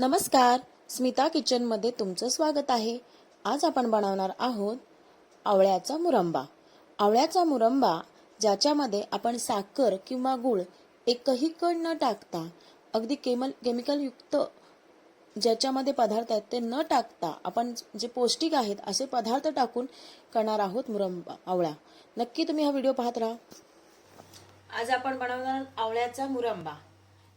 नमस्कार स्मिता किचनमध्ये तुमचं स्वागत आहे. आज आपण बनवणार आहोत आवळ्याचा मुरंबा. आवळ्याचा मुरंबा ज्याच्यामध्ये आपण साखर किंवा गूळ एकही कण न टाकता अगदी केमल केमिकलयुक्त ज्याच्यामध्ये पदार्थ आहेत ते न टाकता आपण जे पौष्टिक आहेत असे पदार्थ टाकून करणार आहोत मुरंबा आवळा. नक्की तुम्ही हा व्हिडिओ पाहत राहा. आज आपण बनवणार आवळ्याचा मुरंबा.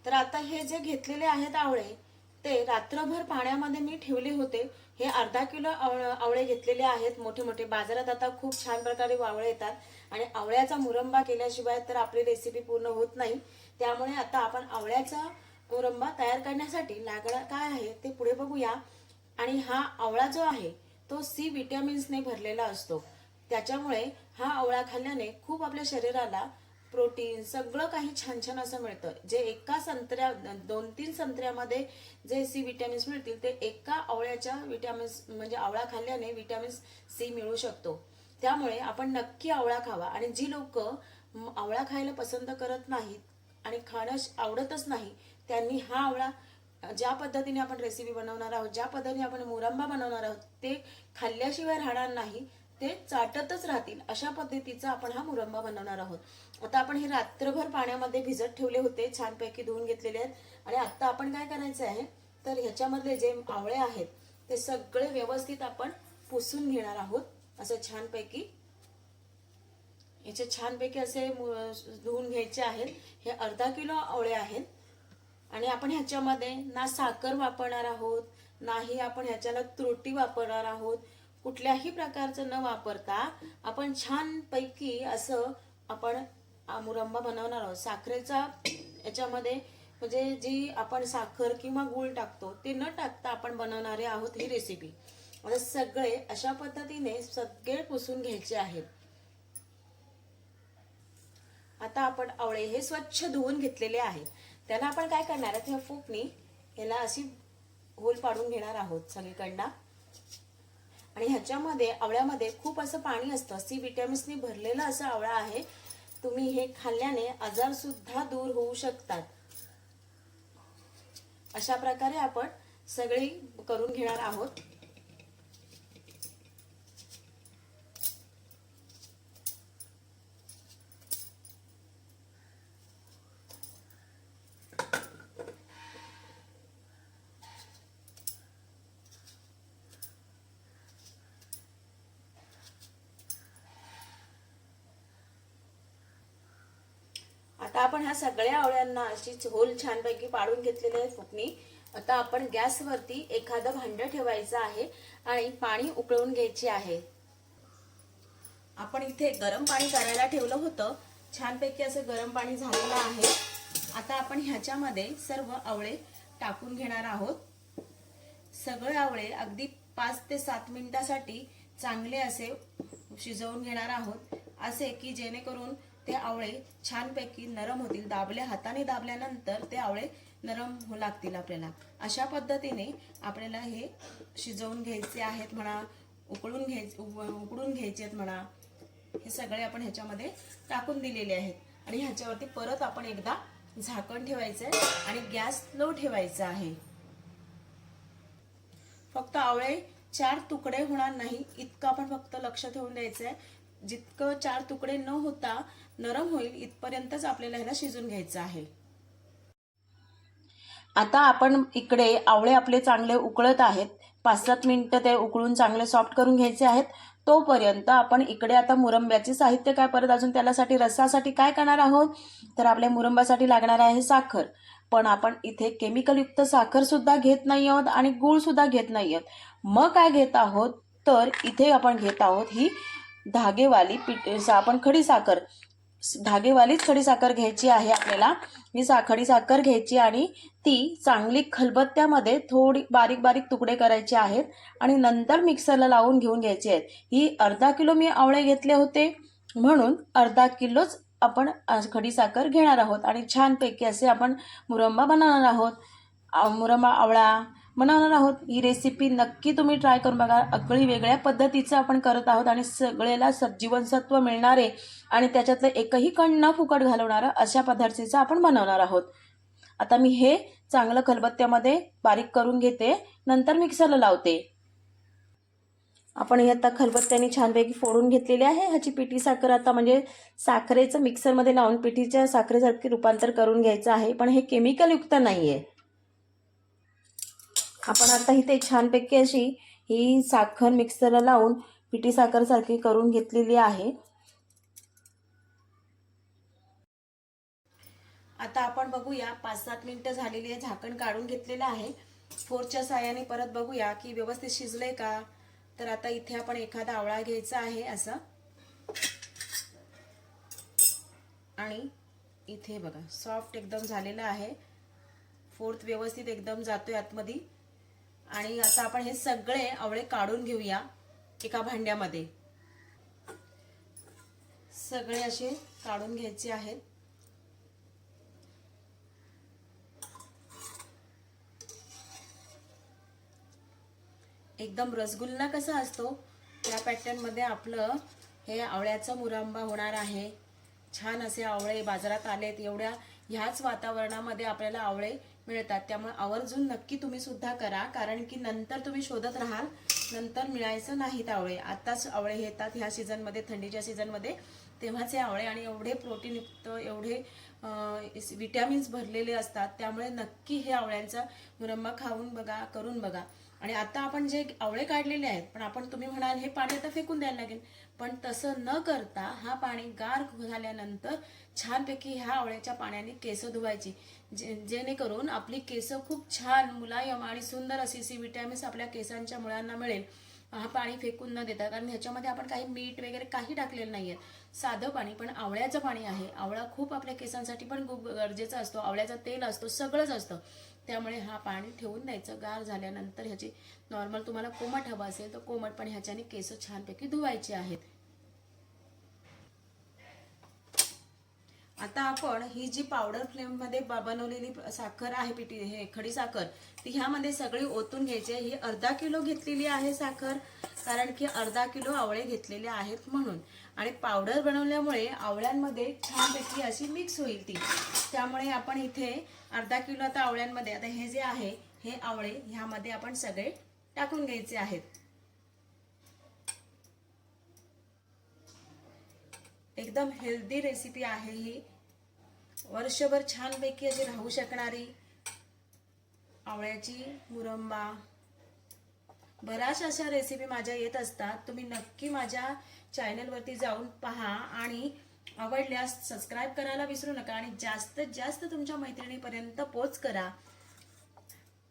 तर आता हे जे घेतलेले आहेत आवळे ते रात्रभर पाण्यामध्ये मी ठेवले होते. हे अर्धा किलो आवळ- आवळे घेतलेले आहेत. मोठे मोठे बाजारात आता खूप छान प्रकारे आवळे येतात. आणि आवळ्याचा मुरंबा केल्याशिवाय तर आपली रेसिपी पूर्ण होत नाही. त्यामुळे आता आपण आवळ्याचा मुरंबा तयार करण्यासाठी लागणार काय आहे ते पुढे बघूया. आणि हा आवळा जो आहे तो सी विटॅमिन्सने भरलेला असतो. त्याच्यामुळे हा आवळा खाल्ल्याने खूप आपल्या शरीराला प्रोटीन सगळं काही छान छान असं मिळतं. जे एका संत्र्या दोन तीन संत्र्यामध्ये जे सी विटॅमिन्स मिळतील ते एका आवळ्याच्या विटॅमिन्स म्हणजे आवळा खाल्ल्याने विटॅमिन्स सी मिळू शकतो. त्यामुळे आपण नक्की आवळा खावा. आणि जी लोक आवळा खायला पसंत करत नाहीत आणि खाणं आवडतच नाही त्यांनी हा आवळा ज्या पद्धतीने आपण रेसिपी बनवणार आहोत ज्या पद्धतीने आपण मुरंबा बनवणार आहोत ते खाल्ल्याशिवाय राहणार नाही ते चाटतच राहतील. अशा पद्धतीचा आपण हा मुरंबा बनवणार आहोत. आता आपण हे रात्रभर पाण्यामध्ये भिजत ठेवले होते छानपैकी धुवून घेतलेले आहेत. आणि आता आपण काय करायचं आहे तर ह्याच्यामधले जे आवळे आहेत ते सगळे व्यवस्थित आपण पुसून घेणार आहोत. असं छानपैकी. याचे छानपैकी असे धुवून घ्यायचे आहेत. हे अर्धा किलो आवळे आहेत. आणि आपण ह्याच्यामध्ये ना साखर वापरणार आहोत नाही आपण ह्याच्याला त्रुटी वापरणार आहोत. कुठल्याही प्रकारचं न वापरता आपण छानपैकी असं आपण मुरंबा बनवणार आहोत. साखरेचा याच्यामध्ये म्हणजे जी आपण साखर किंवा गूळ टाकतो ते न टाकता आपण बनवणारे आहोत ही रेसिपी आता सगळे अशा पद्धतीने सगळे पुसून घ्यायचे आहेत. आता आपण आवळे हे स्वच्छ धुवून घेतलेले आहे त्याला आपण काय करणार आहे फोकनी ह्याला अशी होल पाडून घेणार आहोत सगळीकडनं. आणि ह्याच्यामध्ये आवळ्यामध्ये खूप असं पाणी असतं. सी विटॅमिन्सनी भरलेलं असं आवळा आहे. तुम्ही हे खाल्ल्याने आजार सुद्धा दूर होऊ शकतात. अशा प्रकारे आपण सगळी करून घेणार आहोत आता आपण ह्या सगळ्या आवळ्यांना अशी होल छानपैकी पाडून घेतलेली आहे फुकणी आता आपण गॅसवरती एखादं भांड ठेवायचं आहे आणि पाणी उकळून घ्यायचे आहे. आपण इथे गरम पाणी करायला ठेवलं होतं. छानपैकी असं गरम पाणी झालेलं आहे. आता आपण ह्याच्यामध्ये सर्व आवळे टाकून घेणार आहोत. सगळे आवळे अगदी पाच ते सात मिनिटासाठी चांगले असे शिजवून घेणार आहोत. असे की जेणेकरून ते आवळे छानपैकी नरम होतील. दाबल्या हाताने दाबल्यानंतर ते आवळे नरम हो लागतील आपल्याला. अशा पद्धतीने आपल्याला हे शिजवून घ्यायचे आहेत म्हणा उकळून घ्याय उकडून घ्यायचे आहेत म्हणा हे सगळे आपण ह्याच्यामध्ये टाकून दिलेले आहेत. आणि ह्याच्यावरती परत आपण एकदा झाकण ठेवायचं आहे आणि गॅस लो ठेवायचा आहे. फक्त आवळे चार तुकडे होणार नाही इतकं आपण फक्त लक्ष ठेवून द्यायचं आहे जितकं चार तुकडे न होता नरम होईल इथपर्यंतच आपल्याला ह्याला शिजून घ्यायचं आहे. आता आपण इकडे आवळे आपले चांगले उकळत आहेत. पाच सात मिनिटं ते उकळून चांगले सॉफ्ट करून घ्यायचे आहेत. तोपर्यंत आपण इकडे आता मुरंब्याचे साहित्य काय परत अजून त्यालासाठी रसासाठी काय करणार आहोत? तर आपल्या मुरंबासाठी लागणार आहे साखर. पण आपण इथे केमिकलयुक्त साखर सुद्धा घेत नाही आहोत आणि गूळ सुद्धा घेत नाही आहोत. मग काय घेत आहोत? तर इथे आपण घेत आहोत ही धागेवाली पीठ आपण खडी साखर. धागेवालीच खडी साखर घ्यायची आहे आपल्याला. ही सा खडी साखर घ्यायची आणि ती चांगली खलबत्त्यामध्ये थोडी बारीक बारीक तुकडे करायचे आहेत आणि नंतर मिक्सरला लावून घेऊन घ्यायची आहेत. ही अर्धा किलो मी आवळे घेतले होते. म्हणून अर्धा किलोच आपण खडी साखर घेणार आहोत आणि छानपैकी असे आपण मुरंबा बनवणार आहोत. मुरंबा आवळा बनवणार आहोत ही रेसिपी नक्की तुम्ही ट्राय करून बघा. अगदी वेगळ्या पद्धतीचं आपण करत आहोत आणि सगळेला स जीवनसत्व मिळणारे आणि त्याच्यातलं एकही कण न फुकट घालवणारं अशा पदार्थाचं आपण बनवणार आहोत. आता मी हे चांगलं खलबत्त्यामध्ये बारीक करून घेते नंतर मिक्सरला लावते. आपण हे आता खलबत्त्याने छानपैकी फोडून घेतलेली आहे. ह्याची पिठी साखर आता म्हणजे साखरेचं मिक्सरमध्ये लावून पिठीच्या साखरेसारखे रूपांतर करून घ्यायचं आहे. पण हे केमिकलयुक्त नाही आहे आपण आता इथे छानपैकी अशी ही साखर मिक्सरला लावून पिठी साखरसारखी करून घेतलेली आहे. आता आपण बघूया पाच सात मिनटं झालेली आहे झाकण काढून घेतलेलं आहे. फोरच्या साह्याने परत बघूया की व्यवस्थित शिजलंय का? तर आता इथे आपण एखादा आवळा घ्यायचा आहे असं. आणि इथे बघा सॉफ्ट एकदम झालेलं आहे. फोर्थ व्यवस्थित एकदम जातोय आतमध्ये. आणि आता आपण हे सगळे आवळे काढून घेऊया एका भांड्यामध्ये. सगळे असे काढून घ्यायचे आहेत. एकदम रसगुल्ला कसा असतो त्या पॅटर्नमध्ये आपलं हे आवळ्याचा मुरांबा होणार आहे. छान असे आवळे बाजारात आलेत. एवढ्या ह्याच वातावरणामध्ये आपल्याला आवळे मिळतात. त्यामुळे आवर्जून नक्की तुम्ही सुद्धा करा कारण की नंतर तुम्ही शोधत राहाल नंतर मिळायचं नाहीत आवळे आताच आवळे येतात ह्या सीझनमध्ये थंडीच्या सीझनमध्ये तेव्हाच हे आवळे आणि एवढे प्रोटीनयुक्त एवढे विटॅमिन्स भरलेले असतात. त्यामुळे नक्की हे आवळ्यांचा मुरंबा खाऊन बघा करून बघा. आणि आता आपण जे आवळे काढलेले आहेत पण आपण तुम्ही म्हणाल हे पाणी आता फेकून द्यायला लागेल. पण तसं न करता हा पाणी गार झाल्यानंतर छानपैकी ह्या आवळ्याच्या पाण्याने केस धुवायची. जे जेणेकरून आपली केस खूप छान मुलायम आणि सुंदर अशी सी विटॅमिन्स आपल्या केसांच्या मुळांना मिळेल. हा पाणी फेकून न देता कारण ह्याच्यामध्ये आपण काही मीठ वगैरे काही टाकलेलं नाही आहे साधं पाणी पण आवळ्याचं पाणी आहे. आवळा खूप आपल्या केसांसाठी पण खूप गरजेचा असतो. आवळ्याचं तेल असतो सगळंच असतं. त्यामुळे हा पाणी ठेवून द्यायचं. गार झाल्यानंतर ह्याची नॉर्मल तुम्हाला कोमट हवं असेल तर कोमट पण ह्याच्याने केस छानपैकी धुवायचे आहेत. आता आपण ही जी पावडर फ्लेममध्ये बनवलेली साखर आहे पिठी हे खडी साखर ती ह्यामध्ये सगळी ओतून घ्यायची ही अर्धा किलो घेतलेली आहे साखर कारण की अर्धा किलो आवळे घेतलेले आहेत म्हणून. आणि पावडर बनवल्यामुळे आवळ्यांमध्ये छानपैकी अशी मिक्स होईल ती. त्यामुळे आपण इथे अर्धा किलो आता आवळ्यांमध्ये आता हे जे आहे हे आवळे ह्यामध्ये आपण सगळे टाकून घ्यायचे आहेत. एकदम हेल्दी रेसिपी आहे ही. वर्षभर छानपैकी अशी राहू शकणारी आवळ्याची मुरंबा. बऱ्याच अशा रेसिपी माझ्या येत असतात. तुम्ही नक्की माझ्या चॅनलवरती जाऊन पहा आणि आवडल्यास सबस्क्राईब करायला विसरू नका आणि जास्तीत जास्त तुमच्या मैत्रिणीपर्यंत पोच करा.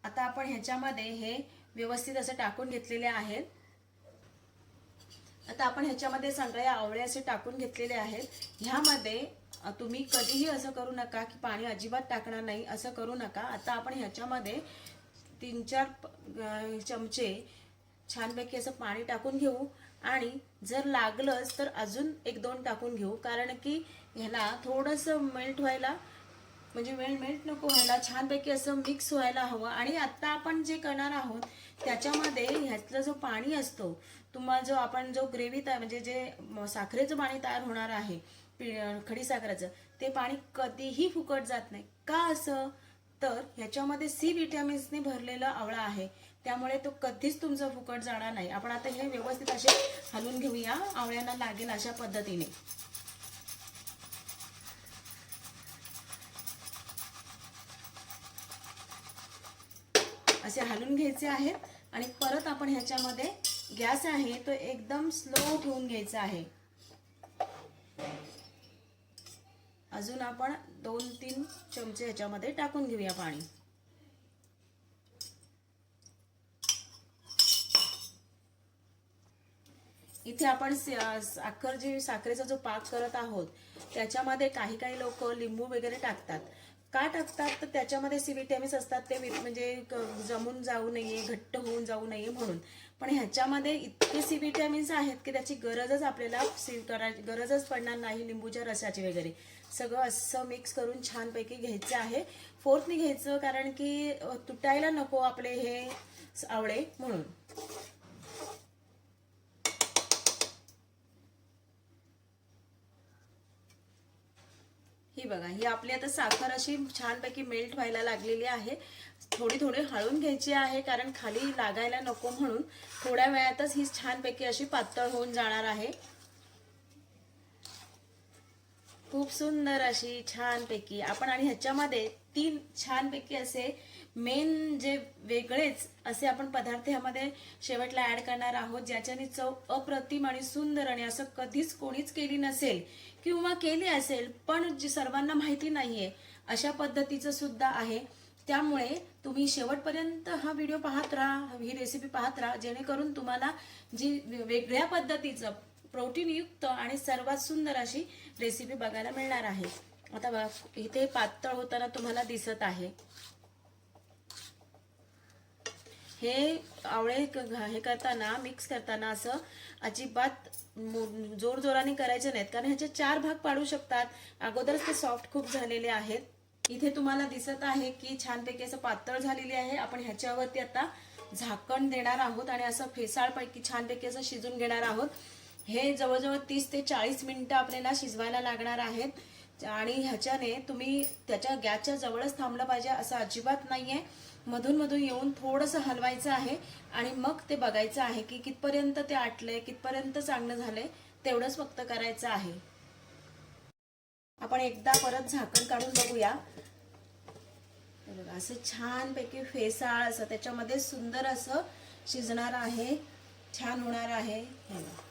आता आपण ह्याच्यामध्ये हे व्यवस्थित असं टाकून घेतलेले आहेत. आता आपण ह्याच्यामध्ये सगळ्या आवळे असे टाकून घेतलेले आहेत. ह्यामध्ये तुम्ही कधीही असं करू नका की पाणी अजिबात टाकणार नाही असं करू नका. आता आपण ह्याच्यामध्ये तीन चार चमचे छानपैकी असं पाणी टाकून घेऊ आणि जर लागलंच तर अजून एक दोन टाकून घेऊ. कारण की ह्याला थोडंसं मेल्ट व्हायला म्हणजे मेल्ट मेल्ट नको व्हायला छानपैकी असं मिक्स व्हायला हवं. आणि आत्ता आपण जे करणार आहोत त्याच्यामध्ये ह्यातलं जो पाणी असतो तुम्हाला जो आपण जो ग्रेव्ही तयार म्हणजे जे साखरेचं पाणी तयार होणार आहे खडी साखरेचं ते पाणी कधीही फुकट जात नाही. का असं? तर ह्याच्यामध्ये सी विटॅमिन्सने भरलेला आवळा आहे. त्यामुळे तो कधीच तुमचा फुकट जाणार नाही. आपण आता हे व्यवस्थित असे हलवून घेऊया. आवळ्यांना लागेल अशा पद्धतीने. असे हलून घ्यायचे आहेत आणि परत आपण ह्याच्यामध्ये गॅस आहे तो एकदम स्लो ठेवून घ्यायचा आहे. अजून आपण दोन तीन चमचे ह्याच्यामध्ये टाकून घेऊया पाणी. इथे आपण साखर जी साखरेचा जो पाक करत आहोत त्याच्यामध्ये काही काही लोक लिंबू वगैरे टाकतात. का टाकतात? तर त्याच्यामध्ये सी असतात ते म्हणजे जमून जाऊ नये घट्ट होऊन जाऊ नये म्हणून. पण ह्याच्यामध्ये इतके सी विटॅमिन्स आहेत की त्याची गरजच आपल्याला सी करायची गरजच पडणार नाही लिंबूच्या रसाची वगैरे. सगळं असं मिक्स करून छानपैकी घ्यायचं आहे. फोर्थनी घ्यायचं कारण की तुटायला नको आपले हे आवळे म्हणून. ही बघा ही आपली आता साखर अशी छानपैकी मेल्ट व्हायला लागलेली आहे. थोडी थोडी हळून घ्यायची आहे कारण खाली लागायला नको म्हणून थोड्या वेळातच ही छानपैकी अशी पातळ होऊन जाणार आहे. खूप सुंदर अशी छानपैकी. आपण आणि ह्याच्यामध्ये तीन छानपैकी असे मेन जे वेगळेच असे आपण पदार्थ ह्यामध्ये शेवटला ऍड करणार आहोत ज्याच्याने चव अप्रतिम आणि सुंदर आणि असं कधीच कोणीच केली नसेल किंवा केली असेल पण जी सर्वांना माहिती नाहीये अशा पद्धतीचं सुद्धा आहे. त्यामुळे तुम्ही शेवटपर्यंत हा व्हिडिओ पाहत राहा ही रेसिपी पाहत राहा. जेणेकरून तुम्हाला जी वेगळ्या पद्धतीचं प्रोटीनयुक्त आणि सर्वात सुंदर अशी रेसिपी बघायला मिळणार आहे. आता बघा इथे पातळ होताना तुम्हाला दिसत आहे. हे आवळे क- हे करताना मिक्स करताना असं अजिबात जोरजोराने करायचे नाहीत. कारण ह्याचे चार भाग पाडू शकतात. अगोदरच ते सॉफ्ट खूप झालेले आहेत. इथे तुम्हाला दिसत आहे की छानपैकी असं पातळ झालेली आहे. आपण ह्याच्यावरती आता झाकण देणार आहोत आणि असं फेसाळपैकी छानपैकी असं शिजून घेणार आहोत. हे जवळजवळ तीस ते चाळीस मिनिटं आपल्याला शिजवायला लागणार आहेत. आणि ह्याच्याने तुम्ही त्याच्या गॅसच्या जवळच थांबलं पाहिजे असं अजिबात नाहीये. मधून मधून येऊन थोडंसं हलवायचं आहे आणि मग ते बघायचं आहे की कितपर्यंत ते आटलंय कितपर्यंत चांगलं झालंय तेवढंच फक्त करायचं आहे. आपण एकदा परत झाकण काढून बघूया. हे बघा असं छानपैकी फेसाळ असं त्याच्यामध्ये सुंदर असं शिजणार आहे छान होणार आहे. हे बघा.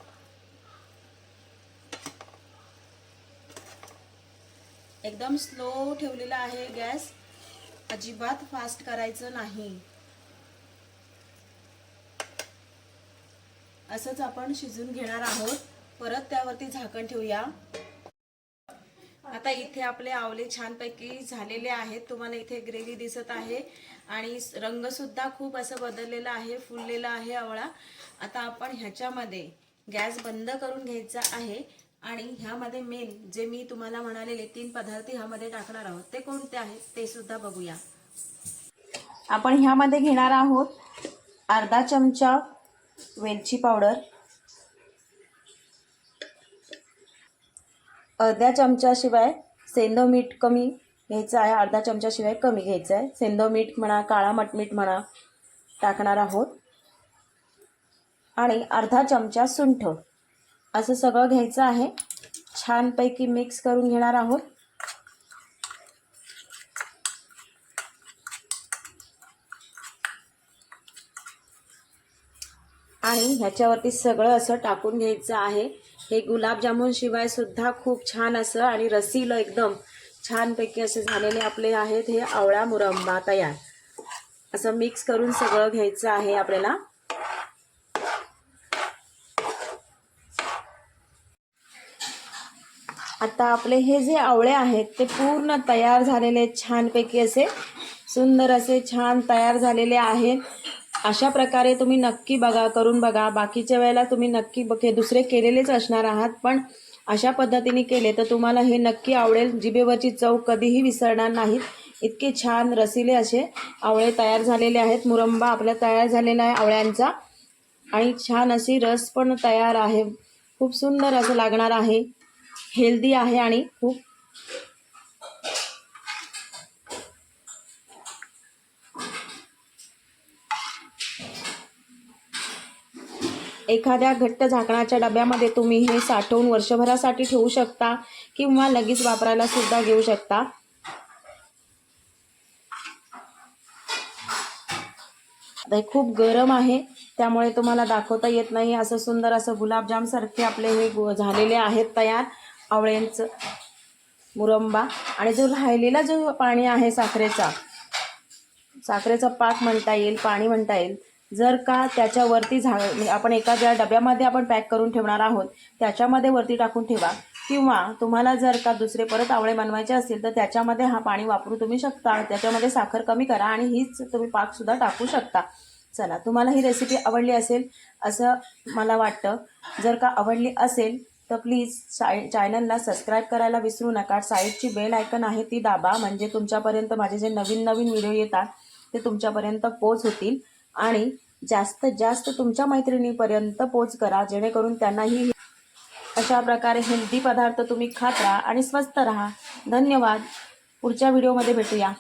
एकदम स्लो ठेवलेला आहे गॅस. अजिबात फास्ट करायचं नाही. असंच आपण शिजून घेणार आहोत. परत त्यावरती झाकण ठेवूया. आता इथे आपले आवले छानपैकी झालेले आहेत. तुम्हाला इथे ग्रेव्ही दिसत आहे. आणि रंगसुद्धा खूप असं बदललेला आहे फुललेला आहे आवळा. आता आपण ह्याच्यामध्ये गॅस बंद करून घ्यायचा आहे. आणि ह्यामध्ये मेन जे मी तुम्हाला म्हणालेले तीन पदार्थ ह्यामध्ये टाकणार आहोत. ते कोणते आहेत ते सुद्धा बघूया. आपण ह्यामध्ये घेणार आहोत अर्धा चमचा वेलची पावडर अर्ध्या चमच्याशिवाय सेंदव मीठ कमी घ्यायचं आहे अर्धा चमच्याशिवाय कमी घ्यायचं आहे. सेंदव मीठ म्हणा काळा मटमीठ म्हणा टाकणार आहोत. आणि अर्धा चमचा सुंठ असं सगळं घ्यायचं आहे. छानपैकी मिक्स करून घेणार आहोत. आणि ह्याच्यावरती सगळं असं टाकून घ्यायचं आहे. हे गुलाबजामुन शिवाय सुद्धा खूप छान असं आणि रसीलं एकदम छानपैकी असे झालेले आपले आहेत हे आवळा मुरंबा तयार. असं मिक्स करून सगळं घ्यायचं आहे आपल्याला. आता आपले हे जे आवळे आहेत ते पूर्ण तयार झालेले आहेत छानपैकी असे सुंदर असे छान तयार झालेले आहेत. अशा प्रकारे तुम्ही नक्की बघा करून बघा. बाकीच्या वेळेला तुम्ही नक्की बघे दुसरे केलेलेच असणार आहात. पण अशा पद्धतीने केले तर तुम्हाला हे नक्की आवडेल. जिभेवरची चव कधीही विसरणार नाहीत. इतके छान रसिले असे आवळे तयार झालेले आहेत. मुरंबा आपला तयार झालेला आहे आवळ्यांचा. आणि छान अशी रस पण तयार आहे. खूप सुंदर असं लागणार आहे. हेल्दी आहे आणि खूप एखाद्या घट्ट झाकणाच्या डब्यामध्ये तुम्ही हे साठवून वर्षभरासाठी ठेवू शकता किंवा लगेच वापरायला सुद्धा घेऊ शकता. हे खूप गरम आहे त्यामुळे तुम्हाला दाखवता येत नाही. असं सुंदर असं गुलाबजामसारखे आपले हे झालेले आहेत तयार आवळ्यांचं. मुरंबा. आणि जो राहिलेला जो पाणी आहे साखरेचा साखरेचा पाक म्हणता येईल पाणी म्हणता येईल जर का त्याच्यावरती झा म्हणजे आपण एका ज्या डब्यामध्ये आपण पॅक करून ठेवणार आहोत त्याच्यामध्ये वरती टाकून ठेवा. किंवा तुम्हाला जर का दुसरे परत आवळे बनवायचे असतील तर त्याच्यामध्ये हा पाणी वापरू तुम्ही शकता त्याच्यामध्ये साखर कमी करा आणि हीच तुम्ही पाकसुद्धा टाकू शकता. चला तुम्हाला ही रेसिपी आवडली असेल असं मला वाटतं. जर का आवडली असेल तर प्लीज चाय चॅनलला सबस्क्राईब करायला विसरू नका. साईडची बेल आयकन आहे ती दाबा. म्हणजे तुमच्यापर्यंत माझे जे नवीन नवीन व्हिडिओ येतात ते तुमच्यापर्यंत पोच होतील आणि जास्तीत जास्त तुमच्या मैत्रिणीपर्यंत पोच करा जेणेकरून त्यांनाही अशा प्रकारे हेल्दी पदार्थ तुम्ही खात राहा आणि स्वस्थ राहा. धन्यवाद. पुढच्या व्हिडिओमध्ये भेटूया.